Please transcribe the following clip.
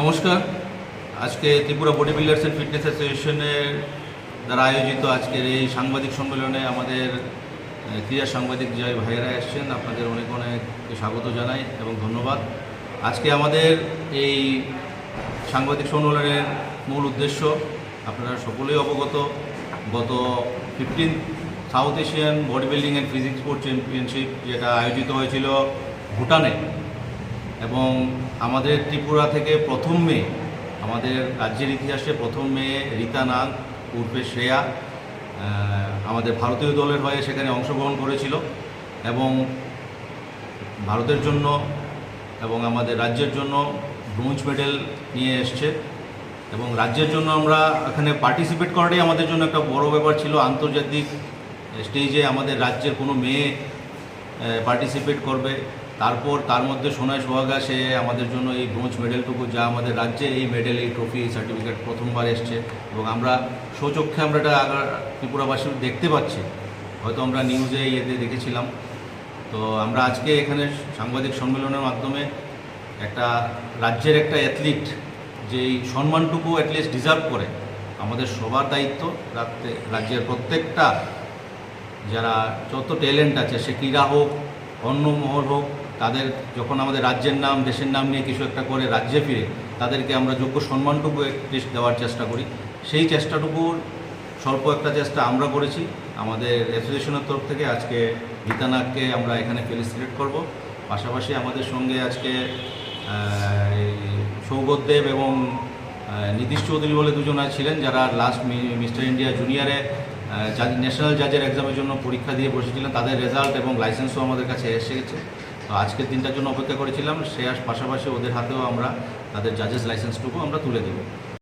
নমস্কার। আজকে Tripura body builders and fitness অ্যাসোসিয়েশনের দ্বারা আয়োজিত আজকের এই সাংবাদিক সম্মেলনে আমাদের ক্রীড়া সাংবাদিক যে ভাইয়েরা এসছেন। আপনাদের অনেক অনেক স্বাগত জানাই এবং ধন্যবাদ। আজকে আমাদের এই সাংবাদিক সম্মেলনের মূল উদ্দেশ্য, আপনারা সকলেই অবগত, গত fifteen South Asian body building and physics sport championship যেটা আয়োজিত হয়েছিল ভুটানে এবং আমাদের ত্রিপুরা থেকে প্রথম মেয়ে, আমাদের রাজ্যের ইতিহাসে প্রথম মেয়ে রীতা নাগ উর্ফে শ্রেয়া আমাদের ভারতীয় দলের হয়ে সেখানে অংশগ্রহণ করেছিল এবং ভারতের জন্য এবং আমাদের রাজ্যের জন্য ব্রোঞ্জ মেডেল নিয়ে এসছে এবং রাজ্যের জন্য আমরা এখানে পার্টিসিপেট করাটাই আমাদের জন্য একটা বড় ব্যাপার ছিল। আন্তর্জাতিক স্টেজে আমাদের রাজ্যের কোনো মেয়ে পার্টিসিপেট করবে। তারপর তার মধ্যে সোনায় সোহাগা, সে আমাদের জন্য এই ব্রোঞ্জ মেডেলটুকু, যা আমাদের রাজ্যে এই মেডেল, এই ট্রফি এই সার্টিফিকেট প্রথমবার এসছে। এবং আমরা সচক্ষে আমরা এটা আগার ত্রিপুরাবাসী দেখতে পাচ্ছি। হয়তো আমরা নিউজে ইয়েতে দেখেছিলাম। তো আমরা আজকে এখানে সাংবাদিক সম্মেলনের মাধ্যমে একটা রাজ্যের একটা অ্যাথলিট যে এই সম্মানটুকু অ্যাটলিস্ট ডিজার্ভ করে, আমাদের সবার দায়িত্ব রাজ্যের প্রত্যেকটা যারা যত ট্যালেন্ট আছে, সে ক্রীড়া হোক অন্য মহল হোক তাদের যখন আমাদের রাজ্যের নাম দেশের নাম নিয়ে কিছু একটা করে রাজ্যে ফিরে তাদেরকে আমরা যোগ্য সম্মানটুকু দেওয়ার চেষ্টা করি। সেই চেষ্টাটুকুর স্বল্প একটা চেষ্টা আমরা করেছি। আমাদের অ্যাসোসিয়েশনের তরফ থেকে আজকে গীতানাথকে আমরা এখানে ফেলিসিটেট করব। পাশাপাশি আমাদের সঙ্গে আজকে আহ, সৌগত দেব এবং নীতিশ চৌধুরী বলে দুজন ছিলেন যারা লাস্ট মিস্টার ইন্ডিয়া জুনিয়রে ন্যাশনাল জাজের এক্সামের জন্য পরীক্ষা দিয়ে বসেছিলাম তাদের রেজাল্ট এবং লাইসেন্সও আমাদের কাছে এসে গেছে। আজকের দিনটার জন্য অপেক্ষা করেছিলাম, সে পাশাপাশি ওদের হাতেও আমরা তাদের জাজেস লাইসেন্সটুকু আমরা তুলে দেবো।